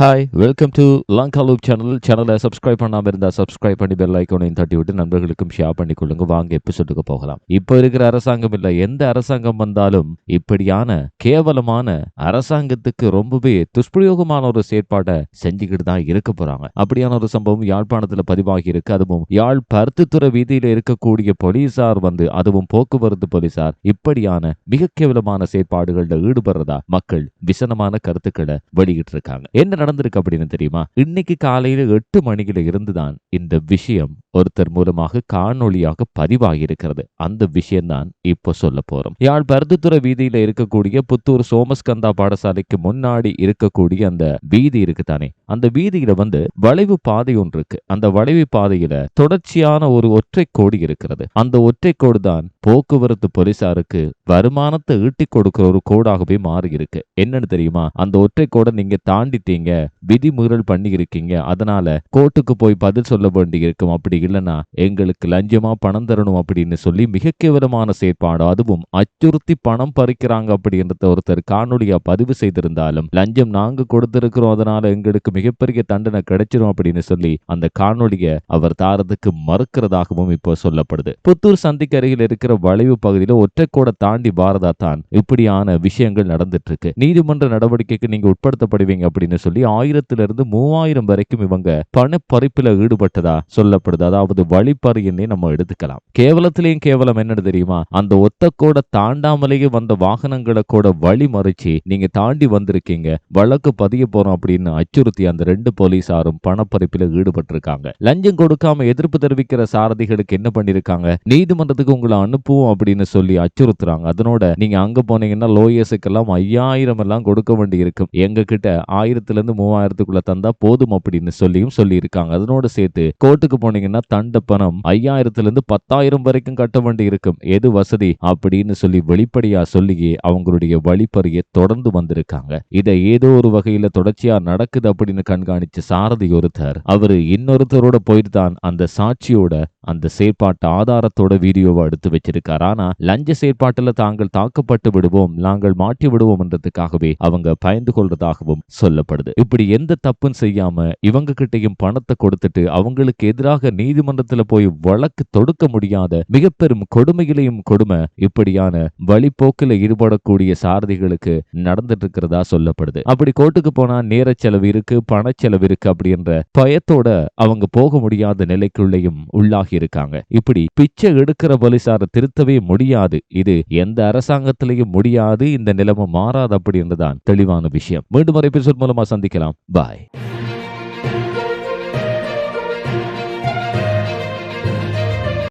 Hi welcome to Lanka loop channel சேனலை subscribe பண்ணாம இருந்தால் சப்ஸ்கிரைப் பண்ணி பெல் ஐக்கோனையும் தட்டி விட்டு நண்பர்களுக்கும் ஷேர் பண்ணி கொள்ளுங்க. வாங்க எபிசோடுக்கு போகலாம். இப்போ இருக்கிற அரசாங்கம் இல்ல. எந்த அரசாங்கம் வந்தாலும் இப்படியான கேவலமான அரசாங்கத்துக்கு ரொம்பவே துஷ்பிரயோகமான ஒரு செயற்பாட்டை செஞ்சுக்கிட்டு தான் இருக்க போறாங்க. அப்படியான ஒரு சம்பவம் யாழ்ப்பாணத்துல பதிவாகி இருக்கு. அதுவும் யாழ் பருத்தித்துறை வீதியில இருக்கக்கூடிய போலீசார் வந்து அதுவும் போக்குவரத்து போலீசார் இப்படியான மிக கேவலமான செயற்பாடுகளில் ஈடுபடுறதா மக்கள் விசனமான கருத்துக்களை வெளியிட்டு இருக்காங்க என்ன நடந்திருக்கு அப்படின்னு தெரியுமா? இன்னைக்கு காலையில எட்டு மணியில இருந்துதான் இந்த விஷயம் ஒருத்தர் மூலமாக காணொளியாக பதிவாகியிருக்கிறது. அந்த விஷயம்தான் இப்போ சொல்ல போறோம். யாழ் பருத்தித்துறை வீதியில இருக்கக்கூடிய புத்தூர் சோமஸ்கந்தா பாடசாலைக்கு முன்னாடி இருக்கக்கூடிய அந்த வீதி இருக்கு தானே அந்த வீதியில வந்து வளைவு பாதை ஒன்று இருக்கு. அந்த வளைவு பாதையில தொடர்ச்சியான ஒரு ஒற்றை கோடு இருக்கிறது. அந்த ஒற்றை கோடு தான் போக்குவரத்து போலீசாருக்கு வருமானத்தை ஈட்டி கொடுக்கிற ஒரு கோடாகவே மாறி இருக்கு என்னன்னு தெரியுமா? அந்த ஒற்றை கோடை நீங்க தாண்டிட்டீங்க விதிமீறல் பண்ணி இருக்கீங்க அதனால கோர்ட்டுக்கு போய் பதில் சொல்ல வேண்டி இருக்கும் அப்படி இல்லைன்னா எங்களுக்கு லஞ்சமா பணம் தரணும் அப்படின்னு சொல்லி மிக கேவலமான செயற்பாடு. அதுவும் அச்சுறுத்தி பணம் பறிக்கிறாங்க அப்படின்றத ஒருத்தர் காணொலியா பதிவு செய்திருந்தாலும் லஞ்சம் நாங்க கொடுத்திருக்கிறோம் அதனால எங்களுக்கு மிகப்பெரிய தண்டனை கிடைச்சிரும் அப்படின்னு சொல்லி அந்த காணொலிய அவர் தாரதுக்கு மறுக்கிறதாகவும் இப்போ சொல்லப்படுது. புத்தூர் சந்திக்கு அருகில் இருக்கிற வளைவு பகுதியில ஒற்றைக்கோட தாண்டி பாரதா தான் இப்படியான விஷயங்கள் நடந்துட்டு இருக்கு நீதிமன்ற நடவடிக்கைக்கு நீங்க உட்படுத்தப்படுவீங்க அப்படின்னு சொல்லி ஆயிரத்திலிருந்து மூவாயிரம் வரைக்கும் இவங்க பணப்பறிப்புல ஈடுபட்டதா சொல்லப்படுது. அதாவது வழிப்பறியன்னே நம்ம எடுத்துக்கலாம். கேவலத்திலையும் கேவலம் என்னன்னு தெரியுமா? அந்த ஒத்த கூட தாண்டாமலேயே வந்த வாகனங்களை கூட வழி மறைச்சு நீங்க தாண்டி வந்திருக்கீங்க. வழக்கு பதிய போறோம் அப்படின்னு அச்சுறுத்தி அந்த ரெண்டு போலீசாரும் பணப்பறிப்பில் ஈடுபட்டிருக்காங்க. லஞ்சம் கொடுக்காம எதிர்ப்பு தெரிவிக்கிற சாரதிகளுக்கு என்ன பண்ணிருக்காங்க? நீதிமன்றத்துக்கு உங்களை அனுப்புவோம் அப்படின்னு சொல்லி அச்சுறுத்துறாங்க. அதனோட நீங்க அங்க போனீங்கன்னா லோயர்ஸுக்கெல்லாம் ஐயாயிரம் எல்லாம் கொடுக்க வேண்டி இருக்கும் எங்க கிட்ட ஆயிரத்துல இருந்து மூவாயிரத்துக்குள்ள தந்தா போதும் அப்படின்னு சொல்லியும் சொல்லி இருக்காங்க அதனோட சேர்த்து கோர்ட்டுக்கு போனீங்கன்னா தண்ட பணம் ஐயாயிரத்துல இருந்து பத்தாயிரம் வரைக்கும் கட்ட வேண்டி இருக்கும். எது வசதி? அப்படின்னு சொல்லி வெளிப்படையா சொல்லியே அவங்களுடைய வழிப்பறியை தொடர்ந்து வந்திருக்காங்க. இதை ஏதோ ஒரு வகையில தொடர்ச்சியா நடக்குது அப்படின்னு கண்காணிச்ச சாரதி ஒருத்தர் அவரு இன்னொருத்தரோட போயிட்டு தான் அந்த சாட்சியோட அந்த செயற்பாட்டு ஆதாரத்தோட வீடியோவை எடுத்து வச்சிருக்காரு. ஆனா லஞ்ச செயற்பாட்டுல தாங்கள் தாக்கப்பட்டு விடுவோம் நாங்கள் மாட்டி விடுவோம் என்றதுக்காகவே அவங்க பயந்து கொள்றதாகவும் சொல்லப்படுது. இப்படி எந்த தப்பும் செய்யாம இவங்க கிட்டையும் பணத்தை கொடுத்துட்டு அவங்களுக்கு எதிராக நீதிமன்றத்துல போய் வழக்கு தொடுக்க முடியாத மிக பெரும் கொடுமையிலையும் கொடுமை இப்படியான வழிபோக்கில் ஈடுபடக்கூடிய சாரதிகளுக்கு நடந்துட்டு இருக்கிறதா சொல்லப்படுது. அப்படி கோர்ட்டுக்கு போனா நேர செலவு இருக்கு பண செலவு இருக்கு அப்படின்ற பயத்தோட அவங்க போக முடியாத நிலைக்குள்ளேயும் உள்ளாகி இருக்காங்க இப்படி பிச்சை எடுக்கிற போலீசார திருத்தவே முடியாது. இது எந்த அரசாங்கத்திலையும் முடியாது. இந்த நிலைமை மாறாது அப்படின்றதான் தெளிவான விஷயம். மீண்டும் ஒரு எபிசோட் மூலமா சந்திக்கலாம். பாய்